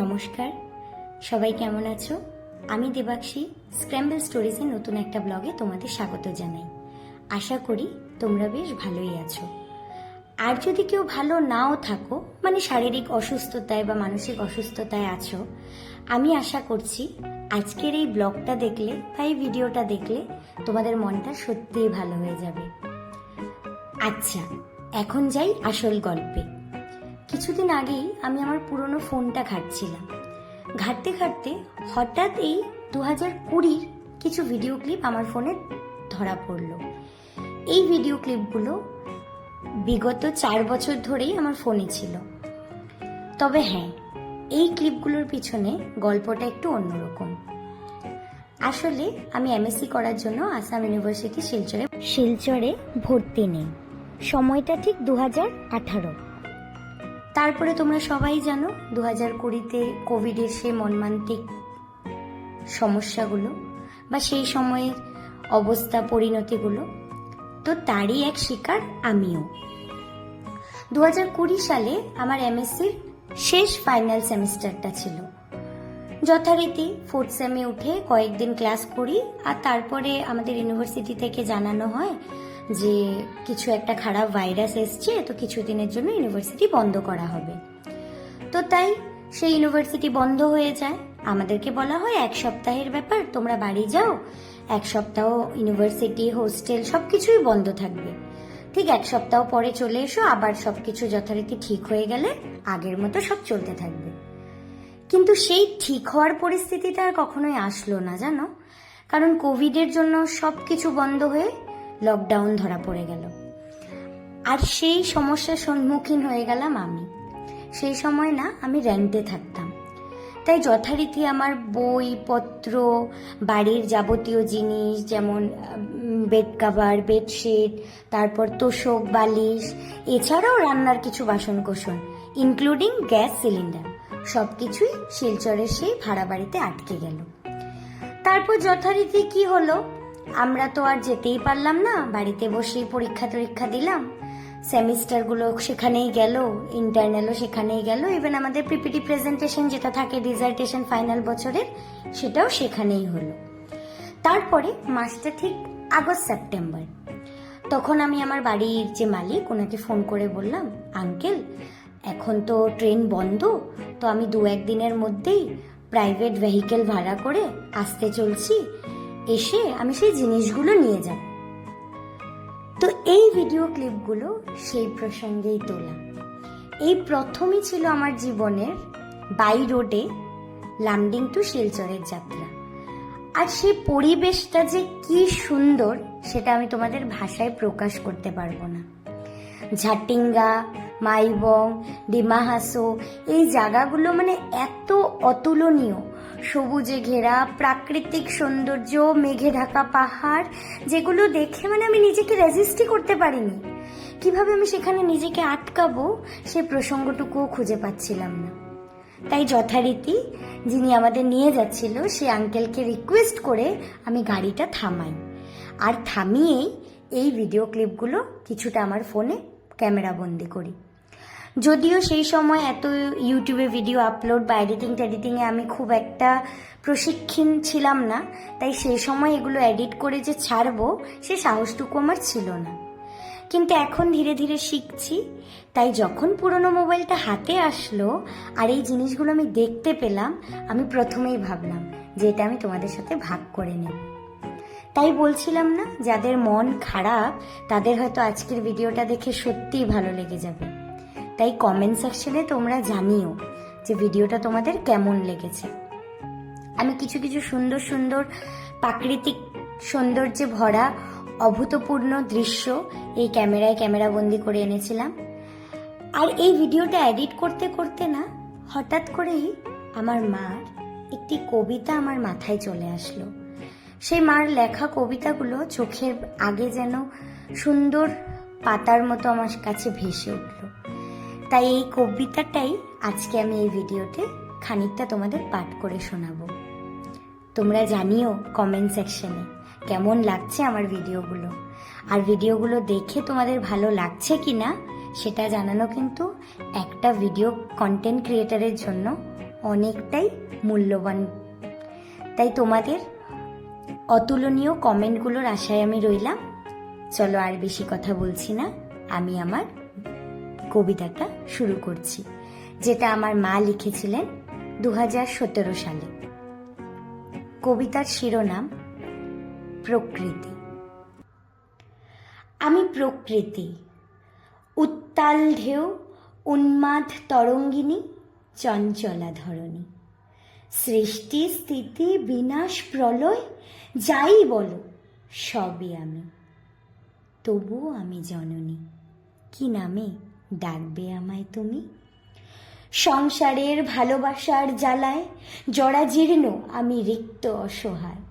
নমস্কার। সবাই কেমন আছো? আমি দেবাক্ষী স্ক্র্যাম্বল স্টোরিজের নতুন একটা ব্লগে তোমাদের স্বাগত জানাই। আশা করি তোমরা বেশ ভালোই আছো। আর যদি কেউ ভালো নাও থাকো মানে শারীরিক অসুস্থতায় বা মানসিক অসুস্থতায় আছো, আমি আশা করছি আজকের এই ব্লগটা দেখলে বা এই ভিডিওটা দেখলে তোমাদের মনটা সত্যিই ভালো হয়ে যাবে। আচ্ছা এখন যাই আসল গল্পে। কিছুদিন আগেই আমি আমার পুরনো ফোনটা ঘাটছিলাম। ঘাটতে ঘাটতে হঠাৎ এই দু হাজার কুড়ির কিছু ভিডিও ক্লিপ আমার ফোনে ধরা পড়ল। এই ভিডিও ক্লিপগুলো বিগত চার বছর ধরেই আমার ফোনে ছিল। তবে হ্যাঁ এই ক্লিপগুলোর পিছনে গল্পটা একটু অন্যরকম। আসলে আমি এমএসসি করার জন্য আসাম ইউনিভার্সিটি শিলচরে শিলচরে ভর্তি নেই। সময়টা ঠিক দু হাজার আঠারো। তারপরে তোমরা সবাই জানো দু হাজার কুড়িতে কোভিডের সে মর্মান্তিক সমস্যাগুলো বা সেই সময়ের অবস্থা পরিণতিগুলো, তো তারই এক শিকার আমিও। দু হাজার কুড়ি সালে আমার এমএসসির শেষ ফাইনাল সেমিস্টারটা ছিল। যথারীতি ফোর্থ সেমে উঠে কয়েকদিন ক্লাস করি আর তারপরে আমাদের ইউনিভার্সিটি থেকে জানানো হয় যে কিছু একটা খারাপ ভাইরাস এসছে, তো কিছুদিনের জন্য ইউনিভার্সিটি বন্ধ করা হবে। তো তাই সেই ইউনিভার্সিটি বন্ধ হয়ে যায়। আমাদেরকে বলা হয় এক সপ্তাহের ব্যাপার, তোমরা বাড়ি যাও। এক সপ্তাহ ইউনিভার্সিটি, হোস্টেল সব কিছুই বন্ধ থাকবে। ঠিক এক সপ্তাহ পরে চলে এসো, আবার সব কিছু যথারীতি ঠিক হয়ে গেলে আগের মতো সব চলতে থাকবে। কিন্তু সেই ঠিক হওয়ার পরিস্থিতিটা আর কখনোই আসলো না, জানো? কারণ কোভিডের জন্য সব কিছু বন্ধ হয়ে লকডাউন ধরা পড়ে গেল। আর সেই সমস্যার সম্মুখীন হয়ে গেলাম আমি। সেই সময় না, আমি রেন্টে থাকতাম। তাই যথারীতি আমার বই, পত্র, বাড়ির যাবতীয় জিনিস যেমন বেড কাভার বেডশিট তারপর তোষক, বালিশ, এছাড়াও রান্নার কিছু বাসন কোসন ইনক্লুডিং গ্যাস সিলিন্ডার সব কিছুই শিলচরের সেই ভাড়া বাড়িতে আটকে গেল। তারপর যথারীতি কি হলো? আমরা তো আর যেতেই পারলাম না। বাড়িতে বসেই পরীক্ষা টরীক্ষা দিলাম। সেমিস্টারগুলো সেখানেই গেল ইন্টারনালও সেখানেই গেল। ইভেন আমাদের পিপিটি প্রেজেন্টেশন যেটা থাকে ডিজার্টেশন ফাইনাল বছরের, সেটাও সেখানেই হলো। তারপরে মাসটা ঠিক আগস্ট, সেপ্টেম্বর। তখন আমি আমার বাড়ির যে মালিক, ওনাকে ফোন করে বললাম, আঙ্কেল, এখন তো ট্রেন বন্ধ, তো আমি দু একদিনের মধ্যেই প্রাইভেট ভেহিকেল ভাড়া করে আসতে চলছি। এসে আমি সেই জিনিসগুলো নিয়ে যাব। তো এই ভিডিও ক্লিপগুলো সেই প্রসঙ্গেই তোলা। এই প্রথমই ছিল আমার জীবনের বাই রোডে লামডিং টু শিলচরের যাত্রা। আর সেই পরিবেশটা যে কি সুন্দর, সেটা আমি তোমাদের ভাষায় প্রকাশ করতে পারব না। ঝাটিঙ্গা, মাইবং, ডিমাহাসো, এই জায়গাগুলো মানে এত অতুলনীয়। সবুজে ঘেরা, প্রাকৃতিক সৌন্দর্য, মেঘে ঢাকা পাহাড়, যেগুলো দেখে মানে আমি নিজেকে রেজিস্টই করতে পারিনি। কীভাবে আমি সেখানে নিজেকে আটকাবো, সে প্রসঙ্গটুকুও খুঁজে পাচ্ছিলাম না। তাই যথারীতি যিনি আমাদের নিয়ে যাচ্ছিল, সে আঙ্কেলকে রিকোয়েস্ট করে আমি গাড়িটা থামাই। আর থামিয়েই এই ভিডিও ক্লিপগুলো কিছুটা আমার ফোনে ক্যামেরা বন্দি করি। যদিও সেই সময় এত ইউটিউবে ভিডিও আপলোড বা এডিটিং টেডিটিংয়ে আমি খুব একটা প্রশিক্ষণ ছিলাম না, তাই সেই সময় এগুলো এডিট করে যে ছাড়বো, সে সাহসটুকু আমার ছিল না। কিন্তু এখন ধীরে ধীরে শিখছি, তাই যখন পুরনো মোবাইলটা হাতে আসলো আর এই জিনিসগুলো আমি দেখতে পেলাম, আমি প্রথমেই ভাবলাম যে এটা আমি তোমাদের সাথে ভাগ করে নেব। তাই বলছিলাম না, যাদের মন খারাপ, তাদের হয়তো আজকের ভিডিওটা দেখে সত্যিই ভালো লেগে যাবে। তাই কমেন্ট সেকশনে তোমরা জানিও যে ভিডিওটা তোমাদের কেমন লেগেছে। আমি কিছু কিছু সুন্দর সুন্দর প্রাকৃতিক সৌন্দর্যে ভরা অভূতপূর্ণ দৃশ্য এই ক্যামেরায় ক্যামেরা বন্দি করে এনেছিলাম। আর এই ভিডিওটা এডিট করতে করতে না, হঠাৎ করেই আমার মার একটি কবিতা আমার মাথায় চলে আসলো। সেই মার লেখা কবিতাগুলো চোখের আগে যেন সুন্দর পাতার মতো আমার কাছে ভেসে উঠল। তাই এই কবিতাটাই আজকে আমি এই ভিডিওতে খানিকটা তোমাদের পাঠ করে শোনাবো। তোমরা জানিও কমেন্ট সেকশনে কেমন লাগছে আমার ভিডিওগুলো। আর ভিডিওগুলো দেখে তোমাদের ভালো লাগছে কি না সেটা জানানো কিন্তু একটা ভিডিও কন্টেন্ট ক্রিয়েটারের জন্য অনেকটাই মূল্যবান। তাই তোমাদের অতুলনীয় কমেন্টগুলোর আশায় আমি রইলাম। চলো আর বেশি কথা বলছি না। আমি আমার কবিতাটা শুরু করছি, যেটা আমার মা লিখেছিলেন দু সালে। কবিতার শিরোনাম, প্রকৃতি। আমি প্রকৃতি, উত্তাল ঢেউ, উন্মাদ তরঙ্গিনী, চঞ্চলা ধরণী। সৃষ্টি, স্থিতি, বিনাশ, প্রলয়, যাই বলো, সবই আমি। তবুও আমি জননী, কি নামে? ডাকবে আমায় তুমি? সংসারের ভালোবাসার জ্বালায় জরাজীর্ণ আমি রিক্ত অসহায়।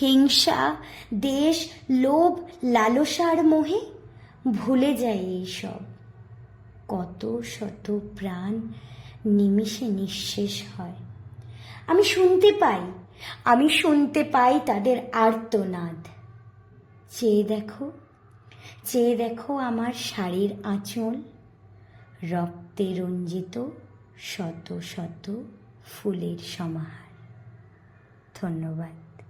হিংসা, দেশ, লোভ, লালসার মোহে ভুলে যায় এইসব কত শত প্রাণ নিমিষে নিঃশেষ হয়। আমি শুনতে পাই, আমি শুনতে পাই তাদের আর্তনাদ। চেয়ে দেখো চেয়ে দেখো আমার শাড়ির আঁচল, রক্তে রঞ্জিত শত শত ফুলের সমাহার। ধন্যবাদ।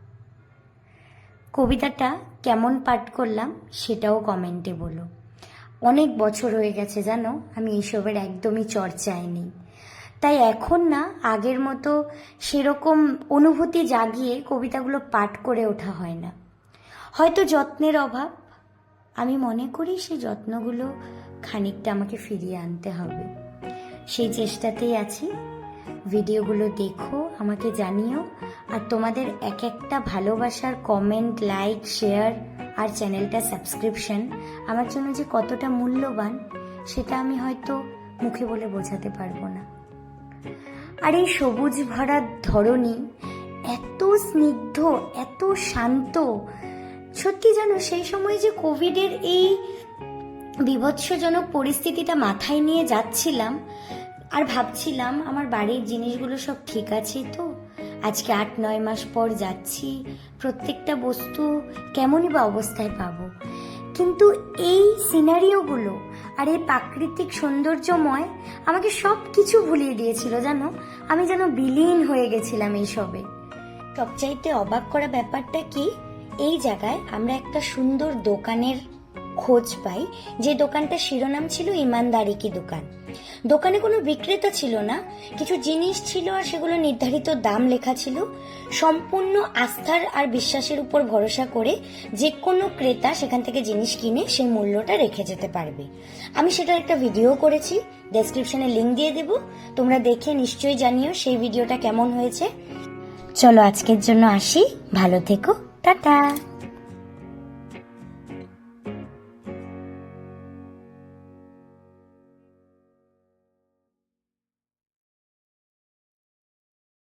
কবিতাটা কেমন পাঠ করলাম সেটাও কমেন্টে বলো। অনেক বছর হয়ে গেছে জানো, আমি এইসবের একদমই চর্চায় নেই। তাই এখন না, আগের মতো সেরকম অনুভূতি জাগিয়ে কবিতাগুলো পাঠ করে ওঠা হয় না। হয়তো যত্নের অভাব আমি মনে করি সেই যত্নগুলো খানিকটা আমাকে ফিরিয়ে আনতে হবে। সেই চেষ্টাতেই আছি। ভিডিওগুলো দেখো, আমাকে জানিও। আর তোমাদের এক একটা ভালোবাসার কমেন্ট লাইক শেয়ার আর চ্যানেলটা সাবস্ক্রিপশন আমার জন্য যে কতটা মূল্যবান, সেটা আমি হয়তো মুখে বলে বোঝাতে পারব না। আর এই সবুজ ভরা ধরনী এত স্নিগ্ধ, এত শান্ত সত্যি জানো সেই সময় যে কোভিডের এই বিভৎসজনক পরিস্থিতিটা মাথায় নিয়ে যাচ্ছিলাম আর ভাবছিলাম আমার বাড়ির জিনিসগুলো সব ঠিক আছে তো। আজকে আট, নয় মাস পর যাচ্ছি, প্রত্যেকটা বস্তু কেমনই বা অবস্থায় পাবো। কিন্তু এই সিনারিওগুলো আর এই প্রাকৃতিক সৌন্দর্যময় আমাকে সব কিছু ভুলিয়ে দিয়েছিল, জানো? আমি যেন বিলীন হয়ে গেছিলাম এই সবে সবচাইতে অবাক করা ব্যাপারটা কি? এই জায়গায় আমরা একটা সুন্দর দোকানের খোঁজ পাই। যে দোকানটা শিরোনাম ছিল ইমানদারি কি দোকান। দোকানে কোনো বিক্রেতা ছিল না, কিছু জিনিস ছিল আর সেগুলো নির্ধারিত দাম লেখা ছিল। সম্পূর্ণ আস্থার আর বিশ্বাসের উপর ভরসা করে যে কোনো ক্রেতা সেখান থেকে জিনিস কিনে সেই মূল্যটা রেখে যেতে পারবে। আমি সেটার একটা ভিডিও করেছি ডেসক্রিপশনে লিঙ্ক দিয়ে দেব। তোমরা দেখে নিশ্চয়ই জানিও সেই ভিডিওটা কেমন হয়েছে। চলো আজকের জন্য আসি, ভালো থেকো। টাটা